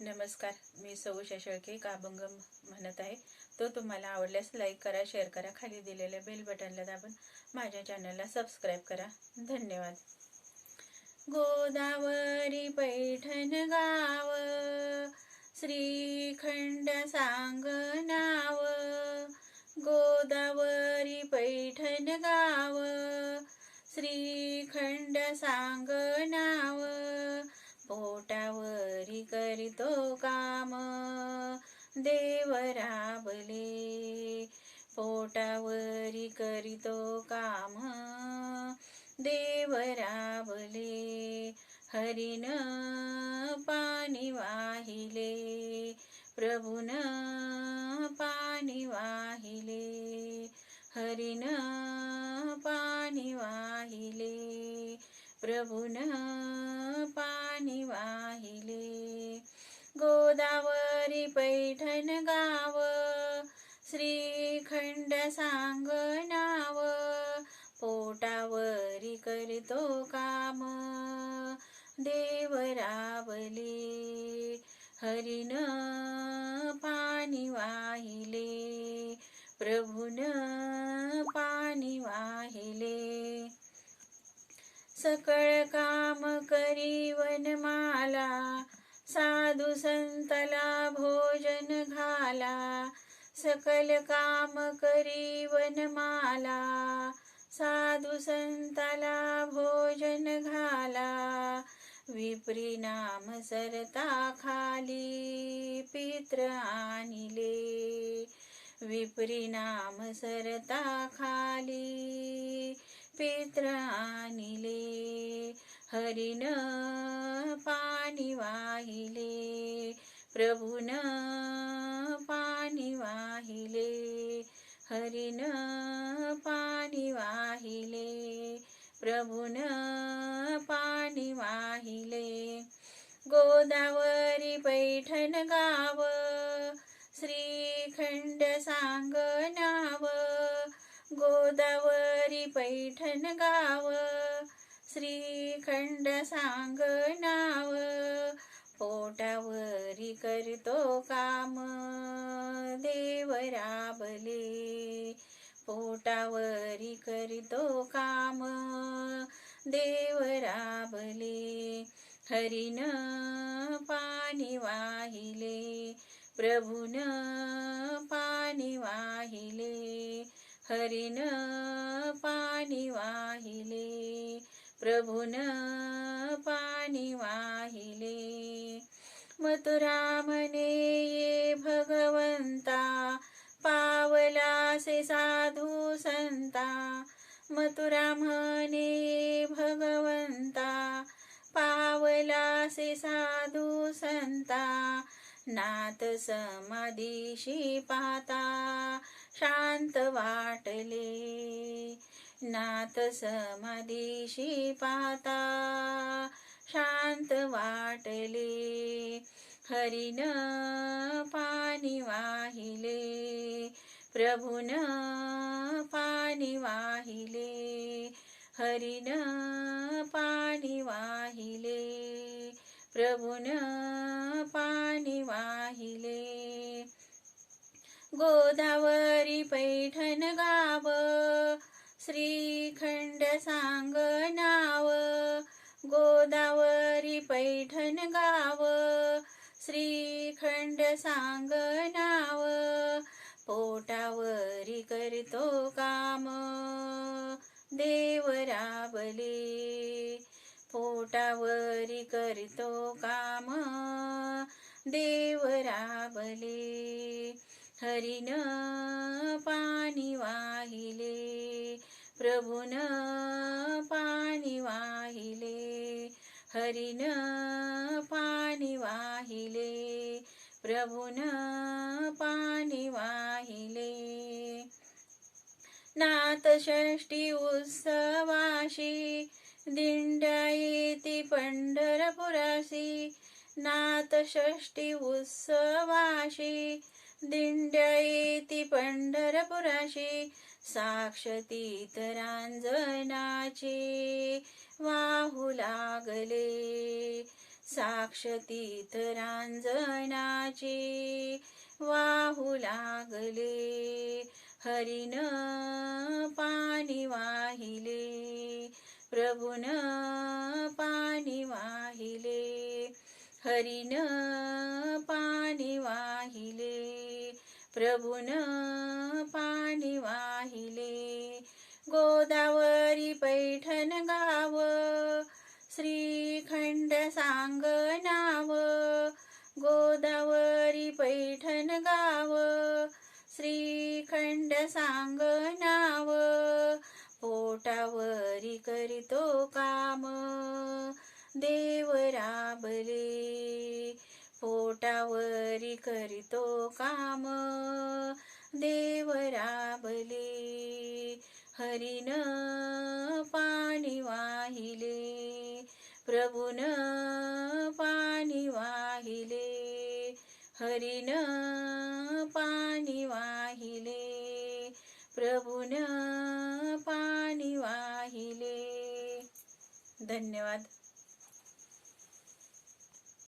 नमस्कार मी सौ शेळके काबंग म्हणत आहे. तो तुम्हाला आवडल्यास लाईक करा शेअर करा खाली दिलेल्या बेल बटनला दाबून माझ्या चॅनलला सबस्क्राईब करा. धन्यवाद. गोदावरी पैठण गाव श्रीखंड सांग नाव गोदावरी पैठण गाव श्रीखंड सांग नाव. पोटावरी करतो काम. देव राबले पोटावरी करीतो काम. देव राबले हरिन पाणी वाहिले प्रभुन पाणी वाहिले हरिन पाणी वाहिले प्रभुन पाणी वाहिले. गोदावरी पैठण गाव श्रीखंड सांग नाव पोटावरी करतो काम. देव राबले हरिन पाणी वाहिले प्रभुन सकळ काम करी वनमाला साधू संतला भोजन घाला. सकल काम करी वनमाला साधू संतला भोजन घाला. विप्री नाम सरता खाली पित्र आणिले. विप्री नाम सरता खाली पित्र आणिले हरिन पाणी वाहिले प्रभुन पाणी वाहिले हरिन पाणी वाहिले प्रभुन पाणी वाहिले. गोदावरी पैठण गाव श्रीखंड सांग नाव गोदावरी पैठण गाव श्रीखंड सांग नाव पोटावरी करतो काम देवराबले पोटावरी करतो काम देवराबले हरिन पाणी वाहिले प्रभुन पाणी वाहिले. हरिन पाणी वाहिले प्रभुन पाणी वाहिले. मथुरा म्हणे ये भगवंता पावलासे साधू संता. मथुरा म्हणे भगवंता पावलासे साधू संता. नाथ समाधीशी पाहता शांत वाटले. नाथ समाधीशी पाहता शांत वाटले. हरिन पाणी वाहिले प्रभुन पाणी वाहिले. हरिन पाणी वाहिले. प्रभुन पाणी वाहिले. गोदावरी पैठण गाव श्रीखंड सांग नाव. गोदावरी पैठण गाव श्रीखंड सांग नाव. पोटावरी करतो काम देवराबली पोटावरी करतो काम. देव राबले हरिन पाणी वाहिले प्रभुन पाणी वाहिले हरिन पाणी वाहिले प्रभुन पाणी वाहिले. नाथ षष्टी उत्सवाशी दिंड्या येती पंढरपुराशी नाथ षष्टी उत्सवाशी. दिंड्या येती पंढरपुराशी साक्षती तरांजनाची वाहू लागले. साक्षती तरांजनाची वाहू लागले. हरिन पाणी वा प्रभुन पाणी वाहिले. हरिन पाणी वाहिले. प्रभुन पाणी वाहिले. गोदावरी पैठण गाव श्रीखंड सांग नाव. गोदावरी पैठण गाव श्रीखंड सांग नाव. पोटावरी करीतो काम. देव राबले पोटावरी करीतो काम. देव राबले हरिन पाणी वाहिले प्रभुन पाणी वाहिले हरिन पाणी वाहिले प्रभुन धन्यवाद.